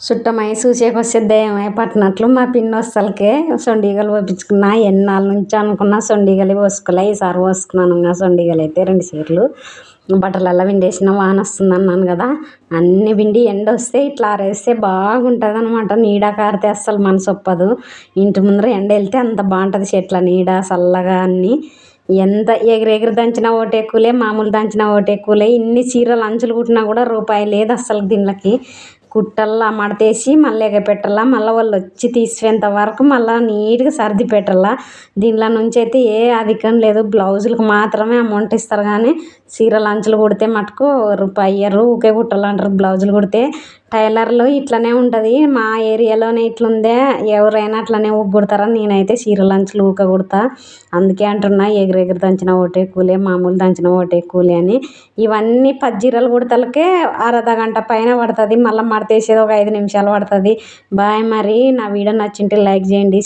చుట్టమై చూసేకి వస్తే పట్టినట్లు మా పిన్ని వస్తలకే సొండిగలు పోపించుకున్నా ఎన్నాళ్ళ నుంచి అనుకున్నా సొండిగలు పోసుకోలే. ఈసారి పోసుకున్నాను ఇంకా సొండిగలు అయితే రెండు చీరలు బట్టలల్లో విండేసిన వాన వస్తుంది అన్నాను కదా. అన్ని పిండి ఎండ వస్తే ఇట్లా ఆరేస్తే బాగుంటుంది అనమాట నీడ కారితే అస్సలు మనసు ఒప్పదు ఇంటి ముందర ఎండ వెళ్తే అంత బాగుంటుంది చెట్ల నీడ చల్లగా అన్నీ. ఎంత ఎగిరి ఎగిరి దంచినా ఒకటి ఎక్కువలే మామూలు దంచినా ఓటెక్కులే ఎక్కువలే ఇన్ని చీరలు అంచులు కుట్టినా కూడా రూపాయి లేదు అస్సలు దీనికి కుట్టల్లా మడతేసి మళ్ళీ ఎగపెట్టాలా మళ్ళీ వాళ్ళు వచ్చి తీసేంత వరకు మళ్ళీ నీట్గా సర్ది పెట్టాలా దీనిలో నుంచి అయితే ఏ అధికం లేదు. బ్లౌజులకు మాత్రమే అమౌంట్ ఇస్తారు కానీ చీర అంచులు కుడితే మటుకు రూపాయి ఇయ్యరు ఊకే కుట్టాలంటారు బ్లౌజులు కుడితే. టైలర్లు ఇట్లనే ఉంటుంది. మా ఏరియాలోనే ఇట్లుందే. ఎవరైనా అట్లనే ఊక నేనైతే చీరలు అంచులు ఊక కుడతా. అందుకే అంటున్నా ఎగిరి దంచిన ఒకటే కూలే మామూలు దంచిన ఒకటే కూలే అని. ఇవన్నీ పజ్జీరలు కుడతలకే అరద గంట పైన పడుతుంది. మళ్ళీ మడతేసేది ఒక ఐదు నిమిషాలు పడుతుంది. బాయ్ మరి. నా వీడియో నచ్చింటే లైక్ చేయండి